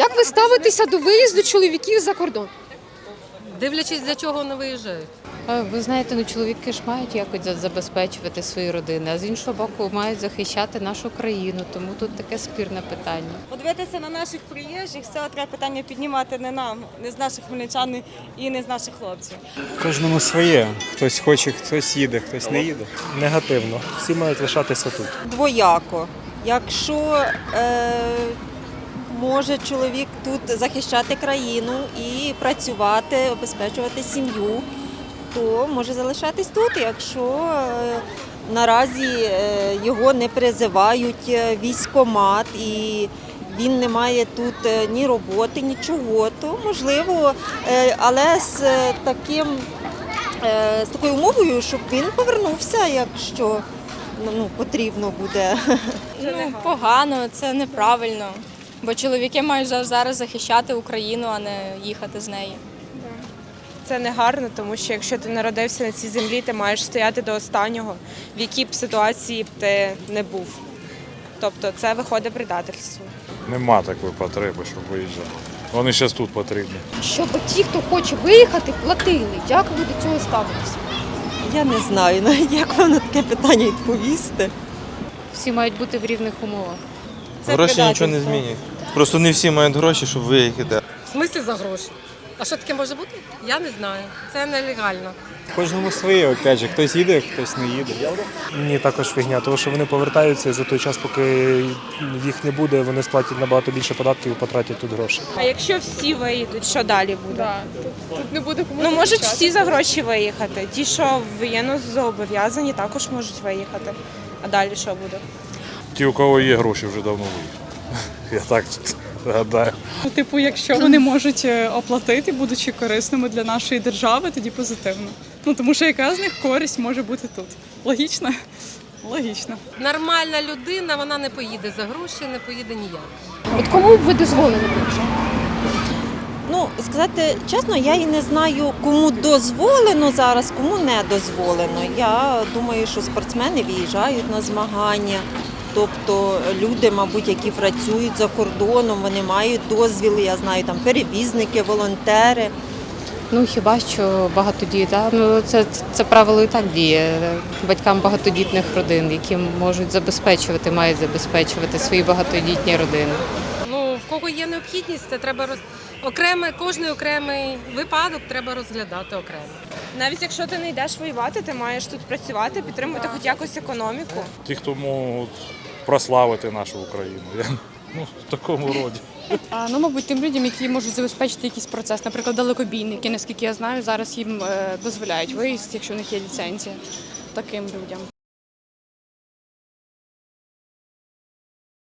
Як ви ставитеся до виїзду чоловіків за кордон? Дивлячись, для чого вони виїжджають. Ви знаєте, ну чоловіки ж мають якось забезпечувати свої родини, а з іншого боку мають захищати нашу країну. Тому тут таке спірне питання. Подивитися на наших приїжджих, цього треба питання піднімати не нам, не з наших хмельничан і не з наших хлопців. Кожному своє. Хтось хоче, хтось їде, хтось не їде. негативно. Всі мають лишатися тут. Двояко. Якщо е, може чоловік тут захищати країну і працювати, обезпечувати сім'ю, то може залишатись тут. Якщо е, наразі е, його не призивають е, військомат і він не має тут ні роботи, нічого, то можливо, але з таким з такою умовою, щоб він повернувся, якщо ну, потрібно буде. Ну, погано, це неправильно. Бо чоловіки мають за- зараз захищати Україну, а не їхати з неї. Це не гарно, тому що якщо ти народився на цій землі, ти маєш стояти до останнього, в якій б ситуації б ти не був. Тобто це виходить предательство. Нема такої потреби, щоб виїжджати. Вони зараз тут потрібні. Щоб ті, хто хоче виїхати, платили. Як ви до цього ставитеся? Я не знаю навіть, як вам на таке питання відповісти. Всі мають бути в рівних умовах. Це Гроші нічого не предательство. змінять. Просто не всі мають гроші, щоб виїхати. В смислі за гроші? А що таке може бути? Я не знаю. Це нелегально. Кожному своє, опять же, хтось їде, хтось не їде. Ні, також фігня, тому що вони повертаються і за той час, поки їх не буде, вони сплатять набагато більше податків і потратять тут гроші. А якщо всі виїдуть, що далі буде? Тут не буде кому Ну можуть всі за гроші виїхати. Ті, що воєнно зобов'язані, також можуть виїхати. А далі що буде? Ті, у кого є гроші, вже давно виїхали. Я так гадаю. Ну, Типу, якщо вони можуть е, оплатити, будучи корисними для нашої держави, тоді позитивно. Ну тому що яка з них користь може бути тут? Логічно? Логічно. Нормальна людина, вона не поїде за гроші, не поїде ніяк. От кому б ви дозволили виїжджати? Ну, сказати чесно, я і не знаю, кому дозволено зараз, кому не дозволено. Я думаю, що спортсмени виїжджають на змагання. Тобто люди, мабуть, які працюють за кордоном, вони мають дозвіл, я знаю, там перевізники, волонтери. Ну хіба що багатодітна? Ну це, це правило і так діє. Батькам багатодітних родин, які можуть забезпечувати, мають забезпечувати свої багатодітні родини. Ну, в кого є необхідність, це треба роз... окреме, кожний окремий випадок треба розглядати окремо. Навіть якщо ти не йдеш воювати, ти маєш тут працювати, підтримувати хоч якось економіку. Ті, хто можуть прославити нашу Україну. Я, ну, в такому роді. А, ну, мабуть, тим людям, які можуть забезпечити якийсь процес, наприклад, далекобійники, наскільки я знаю, зараз їм е, дозволяють виїзд, якщо у них є ліцензія. Таким людям.